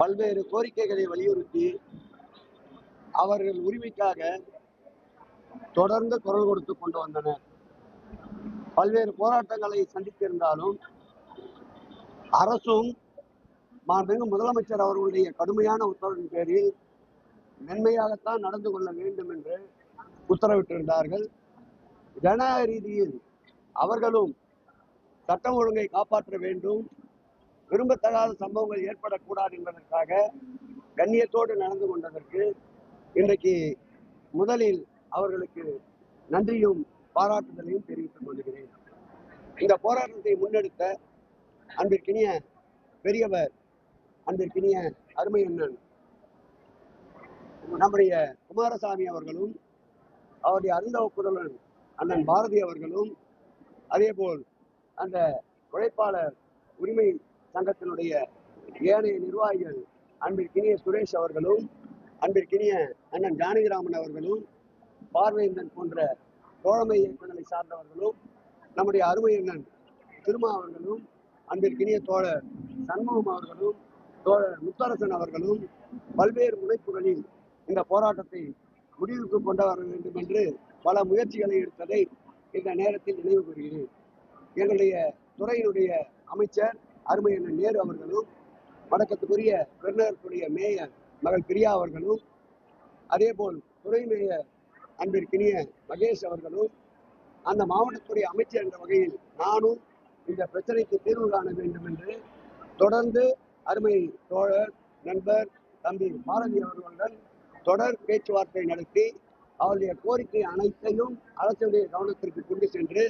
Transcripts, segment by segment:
பல்வேறு கோரிக்கைகளை வலியுறுத்தி அவர்கள் உரிமைக்காக தொடர்ந்து குரல் கொடுத்து கொண்டு வந்தனர். பல்வேறு போராட்டங்களை சந்தித்திருந்தாலும் அரசும் மாண்புமிகு முதலமைச்சர் அவர்களுடைய கடுமையான உத்தரவின் பேரில் மென்மையாகத்தான் நடந்து கொள்ள வேண்டும் என்று உத்தரவிட்டிருந்தார்கள். ஜனநாயக ரீதியில் அவர்களும் சட்டம் ஒழுங்கை காப்பாற்ற வேண்டும். விரும்பத்தகாத சம்பவங்கள் ஏற்படக்கூடாது என்பதற்காக கண்ணியத்தோடு நடந்து கொண்டதற்கு இன்றைக்கு முதலில் அவர்களுக்கு நன்றியும் பாராட்டுதலையும் தெரிவித்துக் கொள்கிறேன். இந்த போராட்டத்தை முன்னெடுத்த அன்பிற்கினிய பெரியவர் அன்பிற்கினிய அருமை அண்ணன் நம்முடைய குமாரசாமி அவர்களும் அவருடைய அருந்தவ புதல்வன் அண்ணன் பாரதி அவர்களும் அதேபோல் அந்த உழைப்பாளர் உரிமை சங்கத்தினுடைய ஏனைய நிர்வாகிகள் அன்பிற்கினிய சுரேஷ் அவர்களும் அன்பிற்கினிய அண்ணன் ஜானகிராமன் அவர்களும் பார்வையந்தன் போன்ற தோழமை இயக்கங்களை சார்ந்தவர்களும் நம்முடைய அருமை அண்ணன் திருமா அவர்களும் அன்பிற்கினிய தோழர் சண்முகம் அவர்களும் தோழர் முத்தரசன் அவர்களும் பல்வேறு முனைப்புகளில் இந்த போராட்டத்தை முடிவுக்கு கொண்டு வர வேண்டும் என்று பல முயற்சிகளை எடுத்ததை இந்த நேரத்தில் நினைவு கூறுகிறேன். எங்களுடைய துறையினுடைய அமைச்சர் அருமை நேரு அவர்களும் வணக்கத்துக்குரிய பெருநகரத்துடைய மேயர் மகள் பிரியா அவர்களும் அதேபோல் துணை மேயர் அன்பிற்கினிய மகேஷ் அவர்களும் அந்த மாவட்டத்துடைய அமைச்சர் என்ற வகையில் நானும் இந்த பிரச்சனைக்கு தீர்வு காண வேண்டும் என்று தொடர்ந்து அருமை தோழர் நண்பர் தம்பி பாரதி அவர்களுடன் தொடர் பேச்சுவார்த்தை நடத்தி அவருடைய கோரிக்கை அனைத்தையும் அரசுடைய கவனத்திற்கு கொண்டு சென்று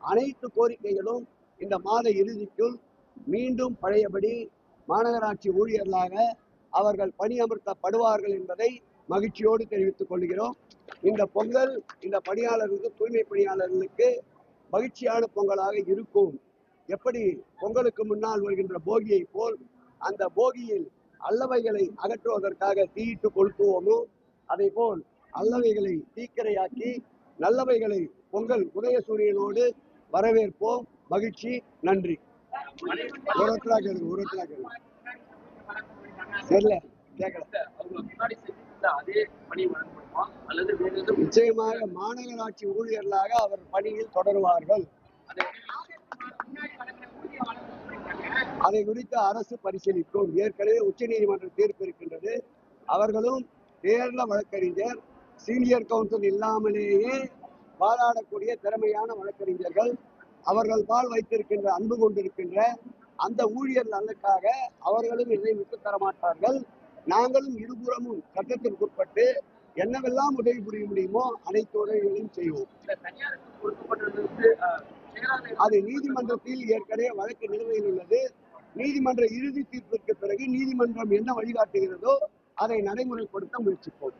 அனைத்து கோரிக்கைகளும் இந்த மாத இறுதிக்குள் மீண்டும் பழையபடி மாநகராட்சி ஊழியர்களாக அவர்கள் பணியமர்த்தப்படுவார்கள் என்பதை மகிழ்ச்சியோடு தெரிவித்துக் கொள்கிறோம். இந்த பொங்கல் இந்த பணியாளர்களுக்கு தூய்மை பணியாளர்களுக்கு மகிழ்ச்சியான பொங்கலாக இருக்கும். எப்படி? பொங்கலுக்கு முன்னால் வருகின்ற போகியை போல் அந்த போகியில் அல்லவைகளை அகற்றுவதற்காக தீயிட்டு கொளுத்துவோமோ? அதை போல் அல்லவைகளை தீக்கரையாக்கி நல்லவைகளை பொங்கல் உதயசூரியனோடு வரவேற்போம். மகிழ்ச்சி. நன்றி. ஒருத்தரா கேளுங்க ஒருத்தரா கேளுங்க தெரியல நிச்சயமாக மாநகராட்சி ஊழியர்களாக அவர் பணியில் தொடருவார்கள். அதை குறித்து அரசு பரிசீலிக்கும். ஏற்கனவே உச்ச உச்சநீதிமன்ற தீர்ப்பு இருக்கின்றது. அவர்களும் நேரில் வழக்கறிஞர் சீனியர் கவுன்சில் இல்லாமலேயே வாதாடக்கூடிய திறமையான வழக்கறிஞர்கள். அவர்கள் பால் வைத்திருக்கின்ற அன்பு கொண்டிருக்கின்ற அந்த ஊழியர் நலனுக்காக அவர்களும் இதை விட்டுத் தர மாட்டார்கள். நாங்களும் இருபுறமும் சட்டத்திற்குட்பட்டு என்னவெல்லாம் உதவி புரிய முடியுமோ அனைத்து உதவிகளையும் செய்வோம். அது நீதிமன்றத்தில் ஏற்கனவே வழக்கு நிலுவையில் உள்ளது. நீதிமன்ற இறுதி தீர்ப்பிற்கு பிறகு நீதிமன்றம் என்ன வழிகாட்டுகிறதோ அதை நடைமுறைப்படுத்த முயற்சிப்போம்.